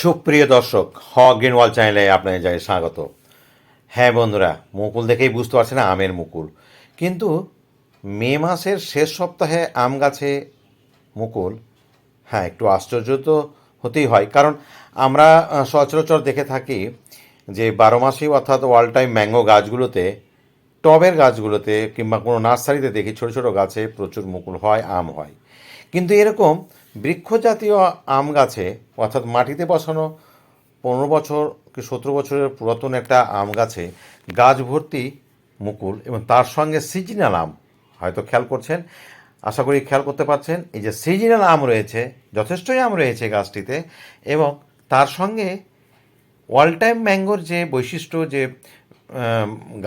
সুপ্রিয় দর্শক হ গ্রিনওয়াল চ্যানেলে আপনাদের যাই স্বাগত। হ্যাঁ বন্ধুরা, মুকুল দেখেই বুঝতে পারছি না আমের মুকুল। কিন্তু মে মাসের শেষ সপ্তাহে আম গাছে মুকুল হ্যাঁ একটু আশ্চর্য তো হতেই হয়। কারণ আমরা সচরাচর দেখে থাকি যে বারো মাসেই অর্থাৎ ওয়াল টাইম ম্যাঙ্গো গাছগুলোতে, টবের গাছগুলোতে কিংবা কোনো নার্সারিতে দেখি ছোটো ছোটো গাছে প্রচুর মুকুল হয়, আম হয়। কিন্তু এরকম বৃক্ষজাতীয় আম গাছে, অর্থাৎ মাটিতে বসানো পনেরো বছর কি সতেরো বছরের পুরাতন একটা আম গাছে গাছ ভর্তি মুকুল এবং তার সঙ্গে সিজনাল আম, হয়তো খেয়াল করছেন, আশা করি খেয়াল করতে পারছেন, এই যে সিজনাল আম রয়েছে, যথেষ্টই আম রয়েছে গাছটিতে এবং তার সঙ্গে অল টাইম ম্যাঙ্গোর যে বৈশিষ্ট্য যে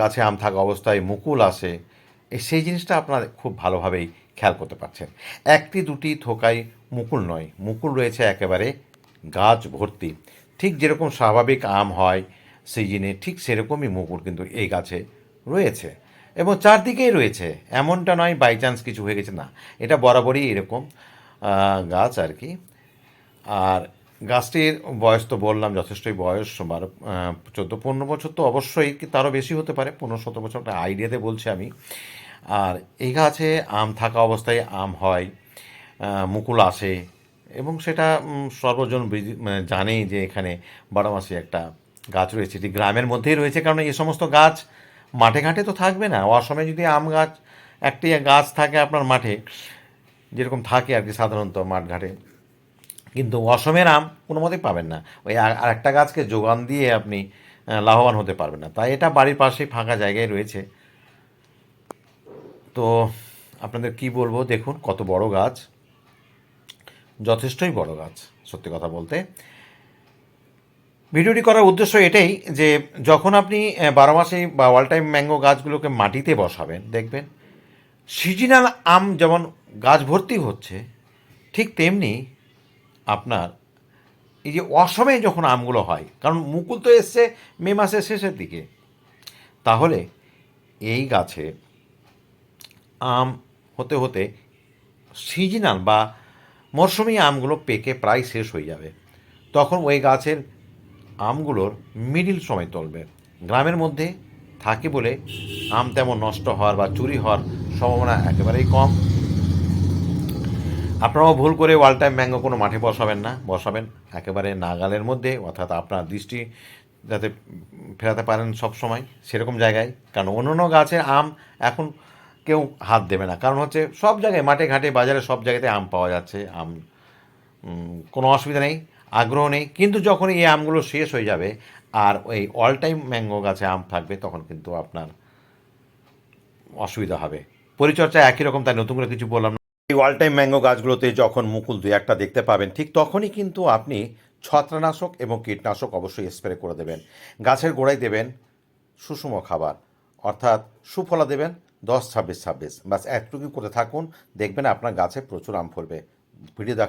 গাছে আম থাকা অবস্থায় মুকুল আসে সেই জিনিসটা আপনার খুব ভালোভাবেই খেয়াল করতে পারছেন। একটি দুটি থোকায় মুকুল নয়, মুকুল রয়েছে একেবারে গাছ ভর্তি। ঠিক যেরকম স্বাভাবিক আম হয় সিজনে, ঠিক সেরকমই মুকুল কিন্তু এই গাছে রয়েছে এবং চারদিকেই রয়েছে। এমনটা নয় বাই চান্স কিছু হয়ে গেছে, না। এটা বরাবরই এরকম গাছ আর কি। আর গাছটির বয়স তো বললাম, যথেষ্টই বয়স বারো চোদ্দ, পনেরো বছর তো অবশ্যই তারও বেশি হতে পারে, পনেরো, সতেরো বছর, একটা আইডিয়াতে বলছি আমি। আর এই গাছে আম থাকা অবস্থায় আম হয় মুকুল আসে এবং সেটা সর্বজন মানে জানেই যে এখানে বারো মাসে একটা গাছ রয়েছে। এটি গ্রামের মধ্যেই রয়েছে কারণ এই সমস্ত গাছ মাঠে ঘাটে তো থাকবে না। অসময়ে যদি আম গাছ, একটি গাছ থাকে আপনার মাঠে, যেরকম থাকে আর কি সাধারণত মাঠঘাটে কিন্তু অসমের আম কোনো মতেই পাবেন না। ওই আর একটা গাছকে যোগান দিয়ে আপনি লাভবান হতে পারবেন না। তাই এটা বাড়ির পাশেই ফাঁকা জায়গায় রয়েছে। তো আপনাদের কি বলব? দেখুন, কত বড় গাছ। যথেষ্টই বড় গাছ, সত্যি কথা বলতে। ভিডিওটি করার উদ্দেশ্য এটাই যে, যখন আপনি বারো মাসে বা অল টাইম ম্যাঙ্গো গাছগুলোকে মাটিতে বসাবেন, দেখবেন সিজনাল আম যেমন গাছ ভর্তি হচ্ছে, ঠিক তেমনি আপনার এই যে অসময়ে যখন আমগুলো হয়, কারণ মুকুল তো এসছে মে মাসের শেষের দিকে, তাহলে এই গাছে আম হতে হতে সিজনাল বা মরশুমি আমগুলো পেকে প্রায় শেষ হয়ে যাবে। তখন ওই গাছের আমগুলোর মিডিল সময় চলবে গ্রামের মধ্যে থাকে বলে আম তেমন নষ্ট হওয়ার বা চুরি হওয়ার সম্ভাবনা একেবারেই কম। আপনারাও ভুল করে ওয়াল টাইম ম্যাঙ্গো কোনো মাঠে বসাবেন না। বসাবেন একেবারে নাগালের মধ্যে, অর্থাৎ আপনার দৃষ্টি যাতে ফেরাতে পারেন সব সময় সেরকম জায়গায়। কারণ অন্য অন্য গাছের আম এখন কেউ হাত দেবে না। কারণ হচ্ছে সব জায়গায়, মাঠে ঘাটে, বাজারে সব জায়গাতে আম পাওয়া যাচ্ছে, আম কোনো অসুবিধা নেই, আগ্রহ নেই। কিন্তু যখন এই আমগুলো শেষ হয়ে যাবে আর ওই অল টাইম ম্যাঙ্গো গাছে আম থাকবে, তখন কিন্তু আপনার অসুবিধা হবে। পরিচর্যা একই রকম, তাই নতুন করে কিছু বললাম না। এই অল টাইম ম্যাঙ্গো গাছগুলোতে যখন মুকুল দুই একটা দেখতে পাবেন, ঠিক তখনই কিন্তু আপনি ছত্রানাশক এবং কীটনাশক অবশ্যই স্প্রে করে দেবেন। গাছের গোড়ায় দেবেন সুষম খাবার, অর্থাৎ সুফলা দেবেন দশ ছাব্বিশ ছাব্বিশ। বাস একটুকু করে থাকুন দেখবেন আপনার গাছে প্রচুর আম ফলবে। ভিডিও